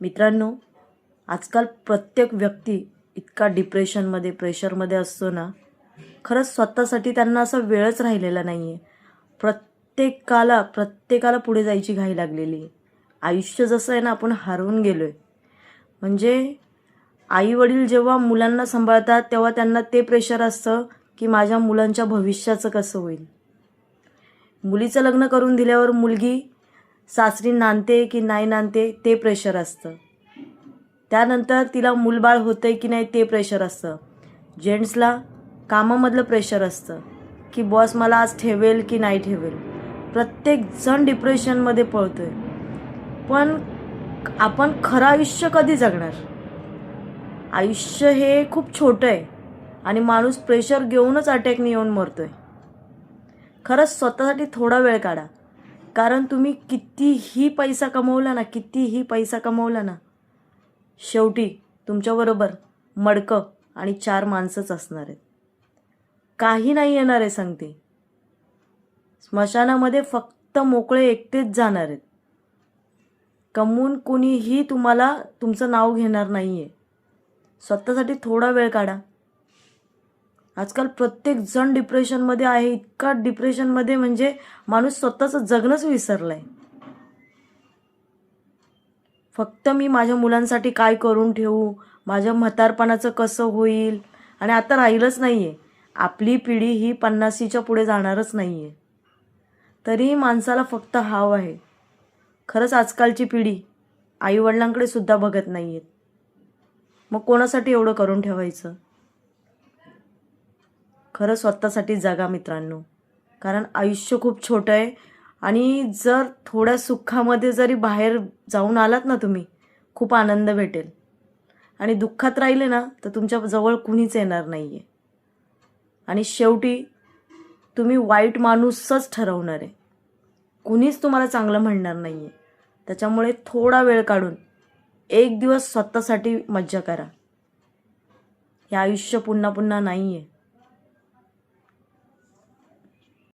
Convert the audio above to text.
मित्रांनो आजकाल प्रत्येक व्यक्ती इतका डिप्रेशनमध्ये प्रेशरमध्ये असतो ना खरंच स्वतःसाठी त्यांना असा वेळच राहिलेला नाही आहे प्रत्येकाला प्रत्येकाला पुढे जायची घाई लागलेली आहे. आयुष्य जसं आहे ना आपण हरवून गेलो आहे म्हणजे आईवडील जेव्हा मुलांना सांभाळतात तेव्हा त्यांना ते प्रेशर असतं की माझ्या मुलांच्या भविष्याचं कसं होईल. मुलीचं लग्न करून दिल्यावर मुलगी सासरी नांदते की नाही नांदते ते प्रेशर असतं. त्यानंतर तिला मूलबाळ होतं आहे की नाही ते प्रेशर असतं. जेंट्सला कामामधलं प्रेशर असतं की बॉस मला आज ठेवेल की नाही ठेवेल. प्रत्येक जण डिप्रेशनमध्ये आहे पण आपण खरं आयुष्य कधी जगणार? आयुष्य हे खूप छोटं आहे आणि माणूस प्रेशर घेऊनच अटॅकने येऊन मरतो आहे खरंच स्वतःसाठी थोडा वेळ काढा. कारण तुम्ही कितीही पैसा कमवला ना कितीही पैसा कमवला ना शेवटी तुमच्याबरोबर मडकं आणि चार माणसंच असणार आहेत. काही नाही येणार आहे सांगते. स्मशानामध्ये फक्त मोकळे एकटेच जाणार आहेत. कमवून कुणीही तुम्हाला तुमचं नाव घेणार नाही आहे स्वतःसाठी थोडा वेळ काढा. आजकाल प्रत्येक जण डिप्रेशनमध्ये आहे इतका डिप्रेशनमध्ये म्हणजे माणूस स्वतःचं जगणंच विसरलं आहे फक्त मी माझ्या मुलांसाठी काय करून ठेवू? माझ्या म्हातारपणाचं कसं होईल? आणि आता राहिलंच नाही आहे आपली पिढी ही पन्नासीच्या पुढे जाणारच नाही आहे तरीही माणसाला फक्त हाव आहे. खरंच आजकालची पिढी आईवडिलांकडे सुद्धा बघत नाही आहेत मग कोणासाठी एवढं करून ठेवायचं? खरं स्वतःसाठी जगा मित्रांनो. कारण आयुष्य खूप छोटं आहे आणि जर थोड्या सुखामध्ये जरी बाहेर जाऊन आलात ना तुम्ही खूप आनंद भेटेल. आणि दुःखात राहिले ना तर तुमच्या जवळ कुणीच येणार नाही आहे आणि शेवटी तुम्ही वाईट माणूसच ठरवणार आहे. कुणीच तुम्हाला चांगलं म्हणणार नाही आहे त्याच्यामुळे थोडा वेळ काढून एक दिवस स्वतःसाठी मज्जा करा. हे आयुष्य पुन्हा पुन्हा नाही आहे